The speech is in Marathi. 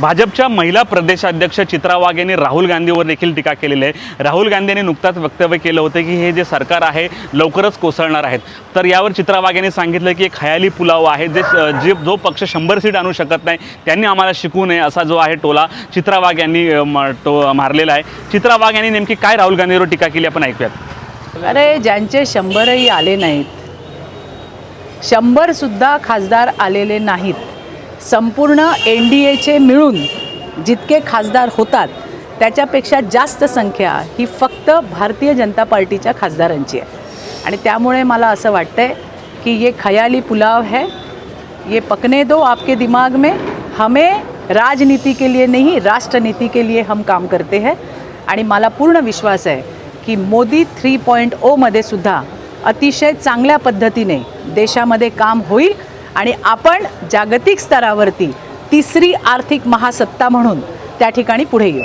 भाजपच्या महिला प्रदेशाध्यक्ष चित्रा वाघ यांनी राहुल गांधीवर देखील टीका केलेली आहे. राहुल गांधी यांनी नुकताच वक्तव्य केलं होतं की हे जे सरकार आहे लवकरच कोसळणार आहेत. तर यावर चित्रा वाघ यांनी सांगितलं की एक खयाली पुलाव आहे जे जे जो पक्ष शंभर सीट आणू शकत नाही त्यांनी आम्हाला शिकू नये असा जो आहे टोला चित्रा वाघ यांनी म- टो मारलेला आहे. चित्रा वाघ यांनी नेमकी काय राहुल गांधीवर टीका केली आपण ऐकूयात. अरे ज्यांचे शंभरही आले नाहीत शंभरसुद्धा खासदार आलेले नाहीत. संपूर्ण एन डी एचे मिळून जितके खासदार होतात त्याच्यापेक्षा जास्त संख्या ही फक्त भारतीय जनता पार्टीच्या खासदारांची आहे. आणि त्यामुळे मला असं वाटतंय की ये खयाली पुलाव है ये पकने दो आपके दिमाग में हमें राजनीति के लिए नहीं राष्ट्रनीति के लिए हम काम करते हैं. आणि मला पूर्ण विश्वास आहे की मोदी थ्री पॉईंट ओमध्ये सुद्धा अतिशय चांगल्या पद्धतीने देशामध्ये काम होईल आणि आपण जागतिक स्तरावरती तिसरी आर्थिक महासत्ता म्हणून त्या ठिकाणी पुढे येऊ.